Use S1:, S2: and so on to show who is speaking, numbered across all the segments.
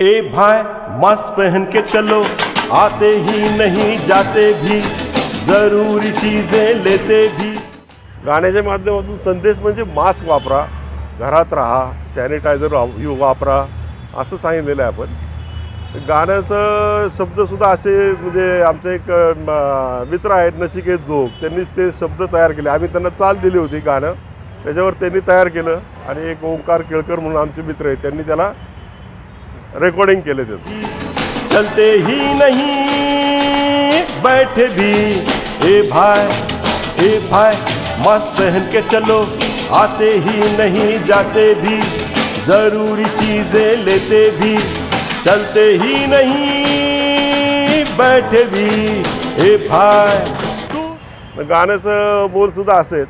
S1: ए भाई मास्क पहन के चलो। आते ही नहीं जाते भी। जरूरी चीजें लेते भी।
S2: गाण्याच्या माध्यमातून संदेश म्हणजे मास्क वापरा घरात राहा सॅनिटायझर वा- वापरा असं सांगितलेलं आहे आपण. गाण्याचं शब्दसुद्धा असे म्हणजे आमचे एक मित्र आहेत नचिकेत जोग त्यांनी ते शब्द तयार केले. आम्ही त्यांना चाल दिली होती गाणं. त्याच्यावर त्यांनी तयार केलं. आणि एक ओंकार केळकर म्हणून आमचे मित्र आहेत. त्यांनी त्याला रेकॉर्डिंग केलं त्याचं
S1: चलते ही नहीं बैठे भी। ए भाई ए भाई मास्क पहन के चलो। आते ही नहीं जाते भी। जरूरी चीजें लेते भी। चलते ही नहीं बैठे भी। ए भाई। तू
S2: गाण्याचं बोल सुद्धा असेल.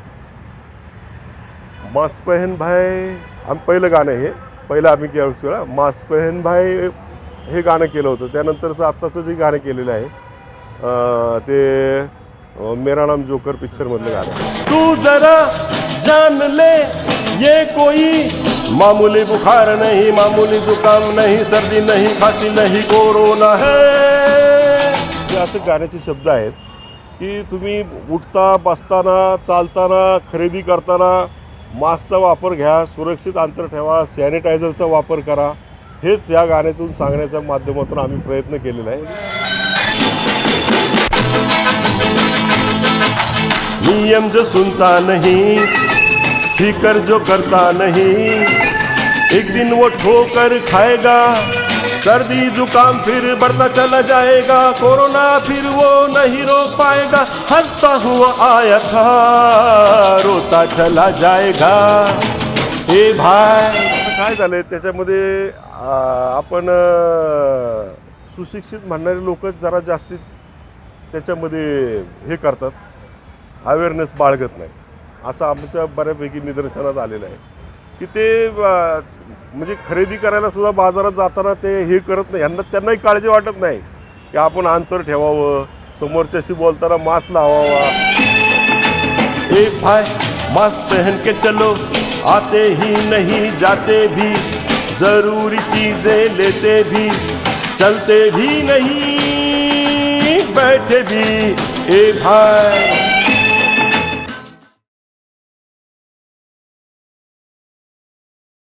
S2: मास्क पहन भाई आम्ही पहिलं गाणं हे पहिलं आम्ही केलं वेळा मास्क पहन भाई हे गाणं केलं होतं. त्यानंतरचं आत्ताचं जे गाणं केलेलं आहे ते मेरा नाम जोकर पिक्चरमधलं गाणं.
S1: तू जरा जान ले ये कोई मामूली बुखार नहीं मामूली जुकाम नहीं सर्दी नहीं खांसी नहीं कोरोना हे
S2: असे गाण्याचे शब्द आहेत की तुम्ही उठता बसताना चालताना खरेदी करताना मास्कचा वापर घ्या सुरक्षित अंतर ठेवा सॅनिटायझरचा वापर करा. हेच या गाण्यातून सांगण्याच्या माध्यमातून आम्ही प्रयत्न केलेला आहे.
S1: नियम जो सुनता नहीं फिकर जो करता नहीं एक दिन वो ठोकर खाएगा. सर्दी जुकाम फिर बढ़ता चला जाएगा। कोरोना फिर वो नहीं रोक पाएगा। हंसता हुआ आया था रोता चला जाएगा। हे भाई
S2: काय झालंय? त्याच्यामध्ये आपण सुशिक्षित म्हणणारे लोक जरा जास्तीत त्याच्यामध्ये हे करतात. अवेअरनेस बाळगत नाही. असं आमच्या बऱ्यापैकी निदर्शनात आलेलं आहे. की ते म्हणजे खरेदी करायला सुद्धा बाजारात जाताना ते हे करत नाही. यांना त्यांनाही काळजी वाटत नाही की आपण अंतर ठेवावं समोरच्याशी बोलताना मास्क लावावा.
S1: ए भाई मास्क पहन के चलो आते ही नहीं जाते भी जरूरी चीजें लेते भी चलते भी नहीं बैठे भी। ए भाई।